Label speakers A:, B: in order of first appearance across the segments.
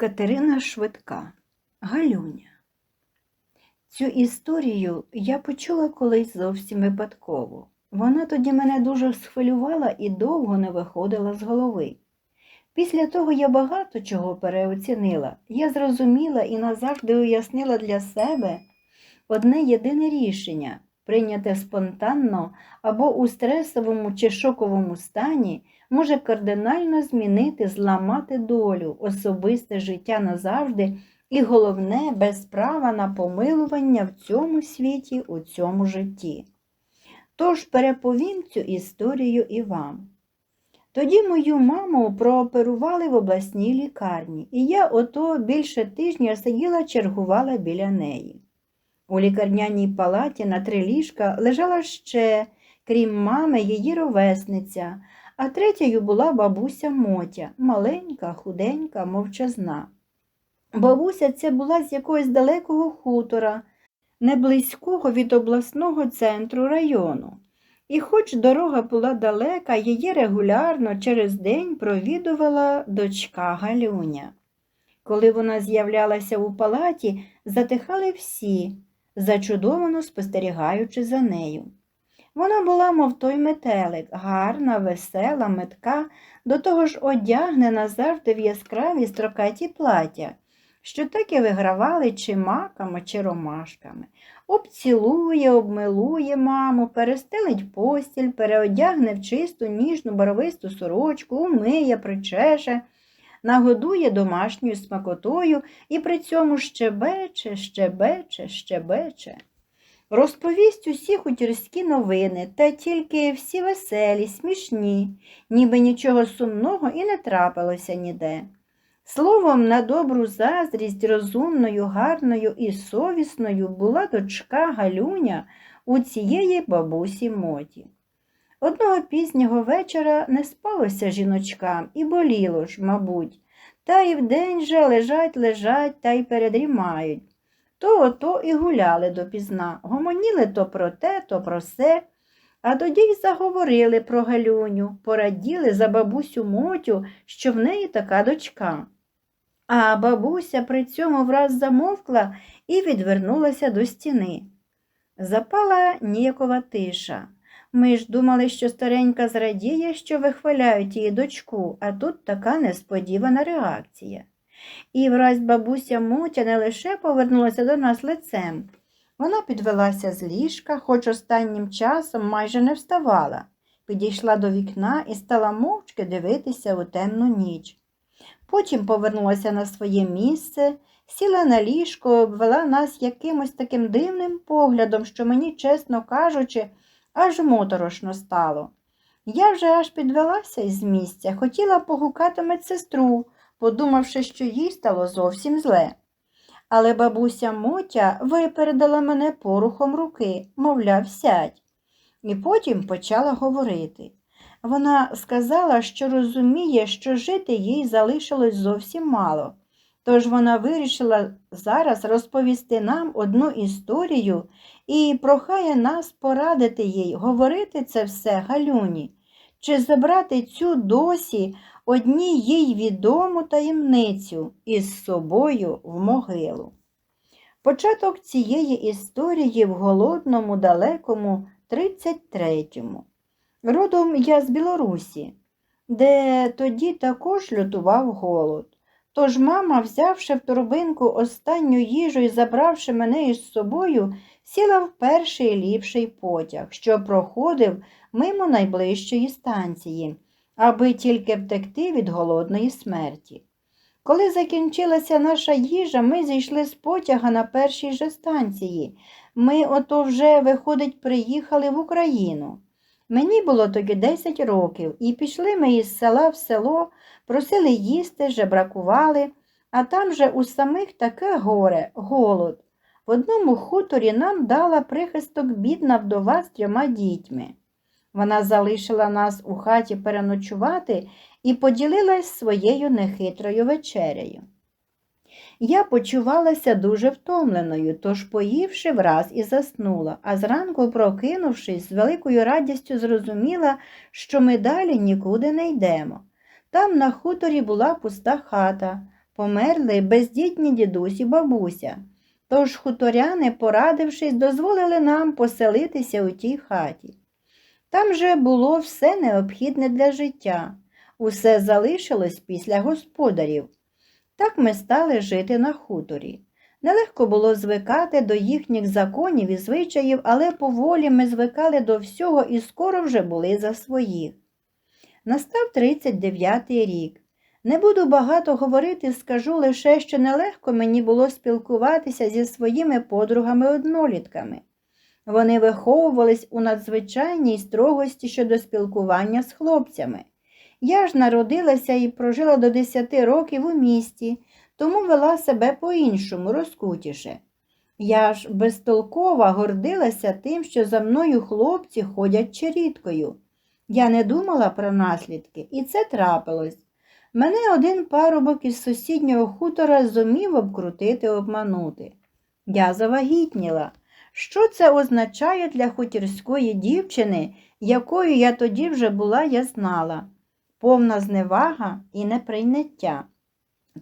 A: Катерина Швидка, Галюня. Цю історію я почула колись зовсім випадково. Вона тоді мене дуже схвилювала і довго не виходила з голови. Після того я багато чого переоцінила. Я зрозуміла і назавжди уяснила для себе одне єдине рішення, прийняте спонтанно або у стресовому чи шоковому стані, може кардинально змінити, зламати долю, особисте життя назавжди і головне без права на помилування в цьому світі, у цьому житті. Тож переповім цю історію і вам. Тоді мою маму прооперували в обласній лікарні, і я ото більше тижня сиділа чергувала біля неї. У лікарняній палаті на три ліжка лежала ще, крім мами, її ровесниця, а третьою була бабуся Мотя, маленька, худенька, мовчазна. Бабуся ця була з якогось далекого хутора, не близького від обласного центру району. І хоч дорога була далека, її регулярно через день провідувала дочка Галюня. Коли вона з'являлася у палаті, затихали всі, зачудовано спостерігаючи за нею. Вона була, мов той метелик, гарна, весела, метка, до того ж одягнена завжди в яскраві строкаті плаття, що так і вигравали чи маками, чи ромашками. Обцілує, обмилує маму, перестелить постіль, переодягне в чисту ніжну барвисту сорочку, умиє, причеше, нагодує домашньою смакотою і при цьому щебече, щебече, щебече. Розповість усі хутірські новини, та тільки всі веселі, смішні, ніби нічого сумного і не трапилося ніде. Словом, на добру заздрість розумною, гарною і совісною була дочка Галюня у цієї бабусі Моті. Одного пізнього вечора не спалося жіночкам і боліло ж, мабуть, та й вдень же лежать, лежать та й передрімають. То ото і гуляли допізна, гомоніли то про те, то про се, а тоді й заговорили про Галюню, пораділи за бабусю Мотю, що в неї така дочка. А бабуся при цьому враз замовкла і відвернулася до стіни. Запала ніякова тиша. Ми ж думали, що старенька зрадіє, що вихваляють її дочку, а тут така несподівана реакція. І враз бабуся Мотя не лише повернулася до нас лицем. Вона підвелася з ліжка, хоч останнім часом майже не вставала, підійшла до вікна і стала мовчки дивитися у темну ніч. Потім повернулася на своє місце, сіла на ліжко, обвела нас якимось таким дивним поглядом, що мені, чесно кажучи, аж моторошно стало. Я вже аж підвелася із місця, хотіла погукати медсестру, подумавши, що їй стало зовсім зле. Але бабуся Мотя випередила мене порухом руки, мовляв, сядь, і потім почала говорити. Вона сказала, що розуміє, що жити їй залишилось зовсім мало. Тож вона вирішила зараз розповісти нам одну історію і прохає нас порадити їй говорити це все Галюні, чи забрати цю досі одній їй відому таємницю із собою в могилу. Початок цієї історії в голодному, далекому 33-му. Родом я з Білорусі, де тоді також лютував голод. Тож мама, взявши в торбинку останню їжу і забравши мене із собою, сіла в перший ліпший потяг, що проходив мимо найближчої станції, аби тільки втекти від голодної смерті. Коли закінчилася наша їжа, ми зійшли з потяга на першій же станції. Ми ото вже, виходить, приїхали в Україну. Мені було тоді 10 років, і пішли ми із села в село, просили їсти, жебракували, а там же у самих таке горе, голод. В одному хуторі нам дала прихисток бідна вдова з трьома дітьми. Вона залишила нас у хаті переночувати і поділилась своєю нехитрою вечерею. Я почувалася дуже втомленою, тож, поївши, враз і заснула, а зранку, прокинувшись, з великою радістю зрозуміла, що ми далі нікуди не йдемо. Там на хуторі була пуста хата, померли бездітні дідусь і бабуся. Тож хуторяни, порадившись, дозволили нам поселитися у тій хаті. Там же було все необхідне для життя, усе залишилось після господарів. Так ми стали жити на хуторі. Нелегко було звикати до їхніх законів і звичаїв, але поволі ми звикали до всього і скоро вже були за своїх. Настав 39-й рік. Не буду багато говорити, скажу лише, що нелегко мені було спілкуватися зі своїми подругами-однолітками. Вони виховувались у надзвичайній строгості щодо спілкування з хлопцями. Я ж народилася і прожила до 10 років у місті, тому вела себе по-іншому, розкутіше. Я ж безтолкова гордилася тим, що за мною хлопці ходять черідкою. Я не думала про наслідки, і це трапилось. Мене один парубок із сусіднього хутора зумів обкрутити, обманути. Я завагітніла. Що це означає для хутірської дівчини, якою я тоді вже була, я знала повна зневага і неприйняття.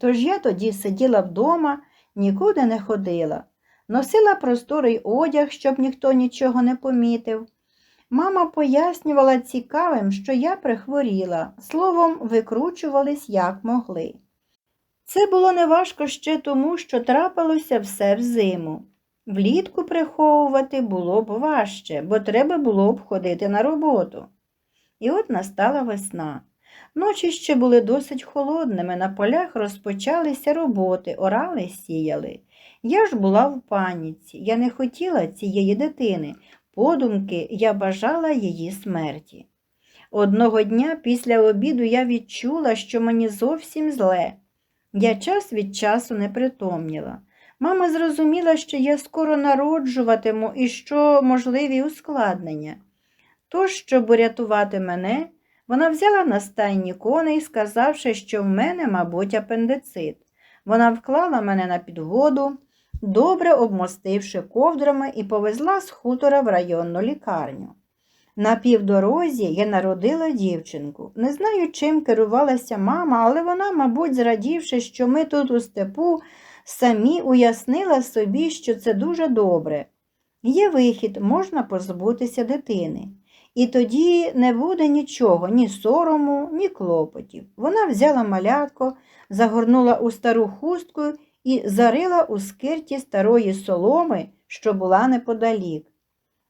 A: Тож я тоді сиділа вдома, нікуди не ходила, носила просторий одяг, щоб ніхто нічого не помітив. Мама пояснювала цікавим, що я прихворіла, словом, викручувались як могли. Це було неважко ще тому, що трапилося все взиму. Влітку приховувати було б важче, бо треба було б ходити на роботу. І от настала весна. Ночі ще були досить холодними, на полях розпочалися роботи, орали сіяли. Я ж була в паніці, я не хотіла цієї дитини, подумки я бажала її смерті. Одного дня після обіду я відчула, що мені зовсім зле. Я час від часу не притомніла. Мама зрозуміла, що я скоро народжуватиму і що можливі ускладнення. Тож, щоб урятувати мене, вона взяла на стайні коней, сказавши, що в мене, мабуть, апендицит. Вона вклала мене на підводу, добре обмостивши ковдрами, і повезла з хутора в районну лікарню. На півдорозі я народила дівчинку. Не знаю, чим керувалася мама, але вона, мабуть, зрадівши, що ми тут у степу, самі уяснила собі, що це дуже добре. Є вихід, можна позбутися дитини. І тоді не буде нічого, ні сорому, ні клопотів. Вона взяла малятко, загорнула у стару хустку і зарила у скирті старої соломи, що була неподалік.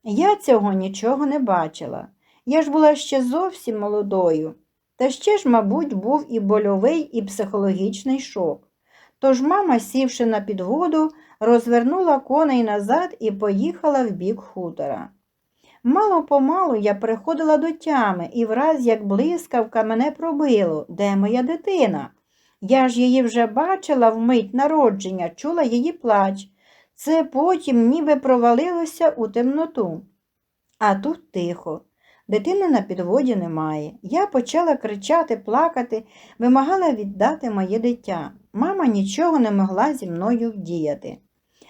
A: Я цього нічого не бачила. Я ж була ще зовсім молодою. Та ще ж, мабуть, був і больовий, і психологічний шок. Тож мама, сівши на підводу, розвернула коней назад і поїхала в бік хутора. Мало помалу я приходила до тями і враз, як блискавка, мене пробило, де моя дитина? Я ж її вже бачила вмить народження, чула її плач. Це потім ніби провалилося у темноту. А тут тихо. Дитини на підводі немає. Я почала кричати, плакати, вимагала віддати моє дитя. Мама нічого не могла зі мною вдіяти.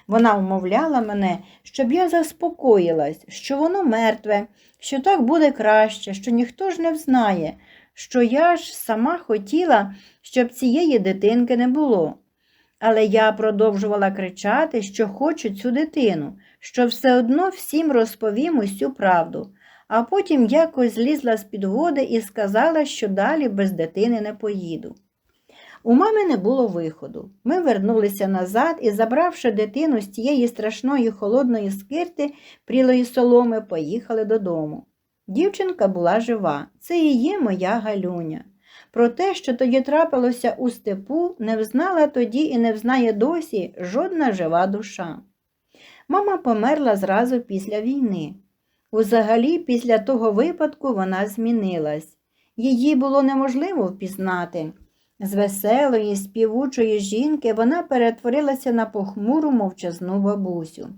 A: Вона вмовляла мене, щоб я заспокоїлась, що воно мертве, що так буде краще, що ніхто ж не взнає, що я ж сама хотіла, щоб цієї дитинки не було. Але я продовжувала кричати, що хочу цю дитину, що все одно всім розповім усю правду, а потім якось злізла з підводи і сказала, що далі без дитини не поїду. У мами не було виходу. Ми вернулися назад і, забравши дитину з тієї страшної холодної скирти прілої соломи, поїхали додому. Дівчинка була жива, це є моя Галюня. Про те, що тоді трапилося у степу, не взнала тоді і не взнає досі жодна жива душа. Мама померла зразу після війни. Узагалі, після того випадку вона змінилась. Її було неможливо впізнати. З веселої, співучої жінки вона перетворилася на похмуру мовчазну бабусю.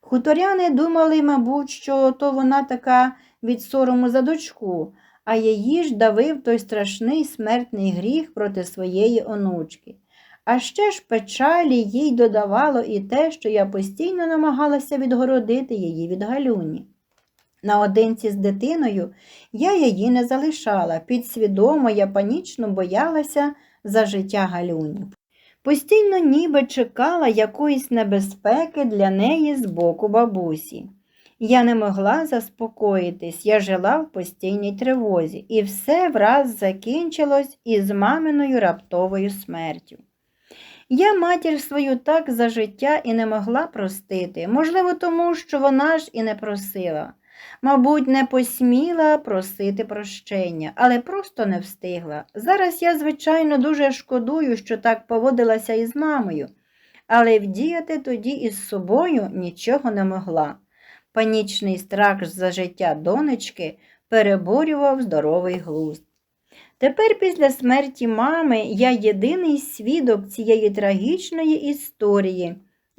A: Хуторяни думали, мабуть, що то вона така від сорому за дочку, а її ж давив той страшний смертний гріх проти своєї онучки. А ще ж печалі їй додавало і те, що я постійно намагалася відгородити її від галюні. Наодинці з дитиною я її не залишала, підсвідомо я панічно боялася за життя Галюні. Постійно ніби чекала якоїсь небезпеки для неї з боку бабусі. Я не могла заспокоїтись, я жила в постійній тривозі, і все враз закінчилось із маминою раптовою смертю. Я матір свою так за життя і не могла простити, можливо, тому що вона ж і не просила. Мабуть, не посміла просити прощення, але просто не встигла. Зараз я, звичайно, дуже шкодую, що так поводилася із мамою, але вдіяти тоді із собою нічого не могла. Панічний страх за життя донечки переборював здоровий глузд. Тепер після смерті мами я єдиний свідок цієї трагічної історії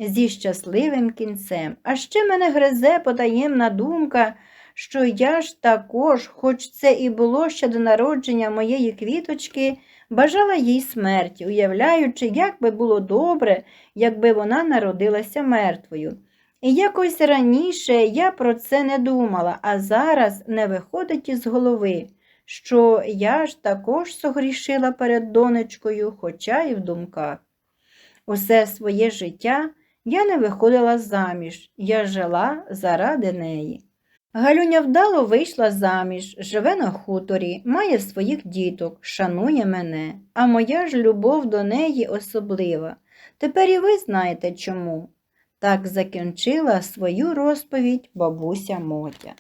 A: зі щасливим кінцем. А ще мене гризе потаємна думка, що я ж також, хоч це і було ще до народження моєї квіточки, бажала їй смерті, уявляючи, як би було добре, якби вона народилася мертвою. І якось раніше я про це не думала, а зараз не виходить із голови, що я ж також согрішила перед донечкою, хоча і в думках. Усе своє життя я не виходила заміж, я жила заради неї. Галюня вдало вийшла заміж, живе на хуторі, має своїх діток, шанує мене, а моя ж любов до неї особлива. Тепер і ви знаєте чому. Так закінчила свою розповідь бабуся Мотя.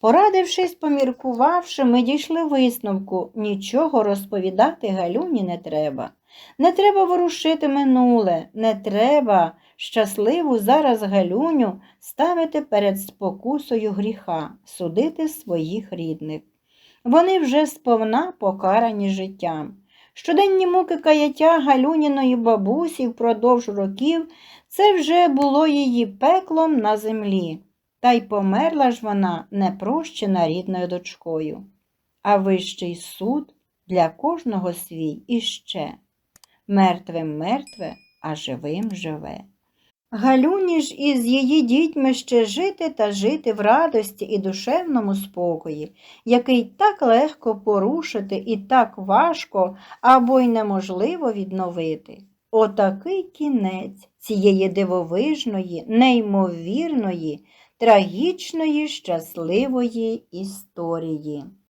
A: Порадившись, поміркувавши, ми дійшли висновку нічого розповідати Галюні не треба. Не треба ворушити минуле, не треба щасливу зараз Галюню ставити перед спокусою гріха, судити своїх рідних. Вони вже сповна покарані життям. Щоденні муки каяття Галюніної бабусі впродовж років це вже було її пеклом на землі, та й померла ж вона непрощена рідною дочкою. А вищий суд для кожного свій іще мертвим мертве, а живим живе. Галюні ж із її дітьми ще жити та жити в радості і душевному спокої, який так легко порушити і так важко або й неможливо відновити. Отакий кінець цієї дивовижної, неймовірної, трагічної, щасливої історії.